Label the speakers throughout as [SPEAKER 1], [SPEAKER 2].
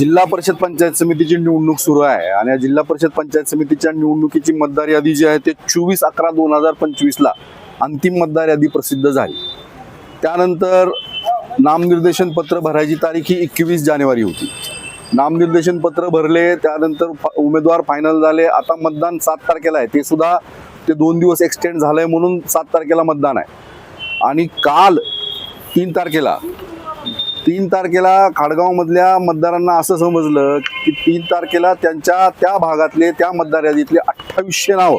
[SPEAKER 1] जिल्हा परिषद पंचायत समितीची निवडणूक सुरू आहे आणि या जिल्हा परिषद पंचायत समितीच्या निवडणुकीची मतदार यादी जी आहे ते चोवीस अकरा दोन हजार पंचवीसला अंतिम मतदार यादी प्रसिद्ध झाली. त्यानंतर नामनिर्देशन पत्र भरायची तारीख ही एकवीस जानेवारी होती. नामनिर्देशन पत्र भरले त्यानंतर उमेदवार फायनल झाले. आता मतदान सात तारखेला आहे. ते सुद्धा ते दोन दिवस एक्सटेंड झालंय म्हणून सात तारखेला मतदान आहे. आणि काल तीन तारखेला तीन तारखेला खाडगाव मधल्या मतदारांना असं समजलं की तीन तारखेला त्यांच्या त्या भागातले त्या मतदार यादीतले अठ्ठावीसशे नावं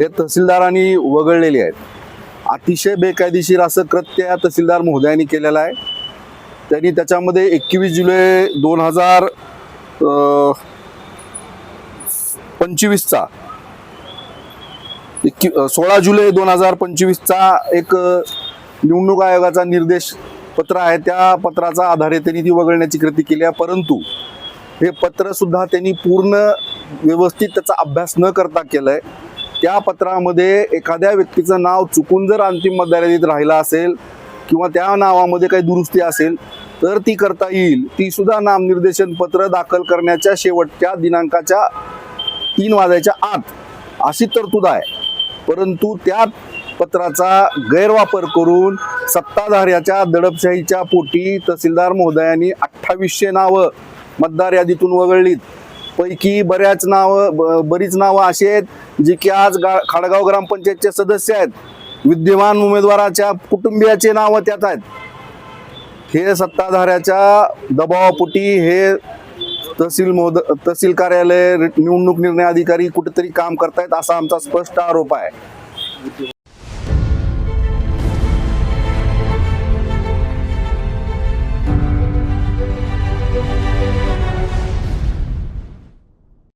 [SPEAKER 1] हे तहसीलदारांनी वगळलेली आहेत. अतिशय बेकायदेशीर असं कृत्य या तहसीलदार महोदयांनी केलेलं आहे. त्यांनी त्याच्यामध्ये एकवीस जुलै दोन हजार पंचवीसचा एकवी सोळा जुलै दोन हजार पंचवीसचा एक निवडणूक आयोगाचा निर्देश पत्र आहे त्या पत्राचा आधारे त्यांनी ती वगळण्याची कृती केली आहे. परंतु हे पत्र सुद्धा त्यांनी पूर्ण व्यवस्थित त्याचा अभ्यास न करता केलाय. त्या पत्रामध्ये एखाद्या व्यक्तीचं नाव चुकून जर अंतिम मर्यादित राहिलं राहिला असेल किंवा त्या नावामध्ये काही दुरुस्ती असेल तर ती करता येईल. ती सुद्धा नामनिर्देशन पत्र दाखल करण्याच्या शेवटच्या दिनांकाच्या तीन वाजायच्या आत अशी तरतूद आहे. परंतु त्यात पत्राचा गैरवापर करून सत्ताधाऱ्याच्या दडपशाहीच्या पोटी तहसीलदार महोदयांनी अठ्ठावीसशे नावं मतदार यादीतून वगळलीत. पैकी बऱ्याच नावं ब- बरीच नावं अशी आहेत जी की आज गा खाडगाव ग्रामपंचायतचे सदस्य आहेत. विद्यमान उमेदवाराच्या कुटुंबियाचे नावं त्यात आहेत. हे सत्ताधाऱ्याच्या दबावापोटी हे तहसील महोद तहसील कार्यालय निवडणूक निर्णय अधिकारी कुठेतरी काम करतायत असा आमचा स्पष्ट आरोप आहे. Thank you.